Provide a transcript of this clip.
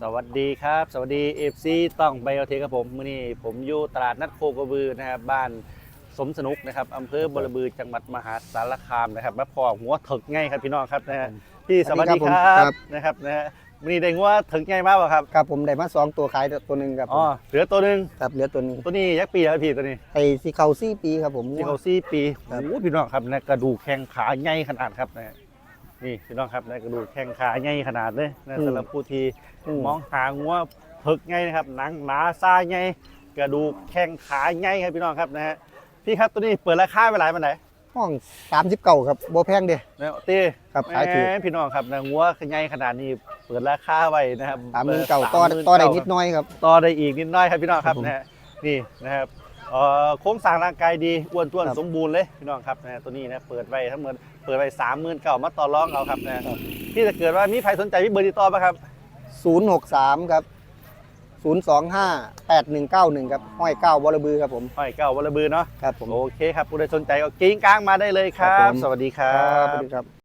สวัสดีครับ สวัสดีเอฟซีต้องไบโอเทคครับผมมื้อนี้ผมอยู่ตลาดนัดโคกระบือนะครับบ้านสมสนุกนะครับอำเภอบรบือจังหวัดมหาสารคามนะครับมาพอหัวถึกง่ายครับพี่น้องครับนะฮะพี่สวัสดีคสวัสดีรัครับบนะครับนะฮะมื้อนี้ได้งัวถึกง่ายมากป่ะครับครับผมได้มาสองตัวขายตัวหนึ่งครับอ๋อเหลือตัวหนึ่งครับเหลือตัวหนึงตัวนี้ยักษ์ปีแล้วพี่ตัวนี้ไอ้สีเขาซี่ปีครับผม ที่เขาซี่ปีครับ โอ้โหพี่น้องครับนะกระดูกแข้งขาใหญ่ขนาดครับนะฮะ นี่พี่น้องครับนะกระดูกแข้งขาใหญ่ขนาดเลยนะสำหรับผู้ที่มมองหางัวถึกไงนะครับ หนังหนาซ่าไงกระดูกแข้งขาไงครับพี่น้องครับนะฮะพี่ครับตัวนี้เปิดราคาไปหลายมันไหนห้องสามสิบเก้าครับโบแพงเดียนะตีครับขายถูกแหมพี่น้องครับนะงัวไงขนาดนี้เปิดราคาไว้นะครับสามหมื่นปิเก้าดต่อ39,000ต่อได้นิดน้อยครับต่อได้อีกนิดน้อยครับพี่น้องครับครับผมนะฮะนี่นะครับ เอ่อโค้งสร้างร่างกายดีอ้วนท้วนครับ สมบูรณ์เลยพี่น้องครับนะฮะตัวนี้นะเปิดไว้ทั้งหมดเปิดไว้สามหมื่นเก้ามาต่อรองเอาครับนะฮะพี่ถ้าเกิดว่ามีใครสนใจมีเบอร์ติดต่อไหมครับศูนย์หกสามครับศูนย์สองห้าแปดหนึ่งเก้าหนึ่งครับห้อยเก้าบอระบือครับผมห้อยเก้าวรบือเนาะครับผม โอเคครับผู้ใดสนใจก็กิ้งก้างมาได้เลยครัครับบ ผม สวัสดีครัครับบสวัสดีครับ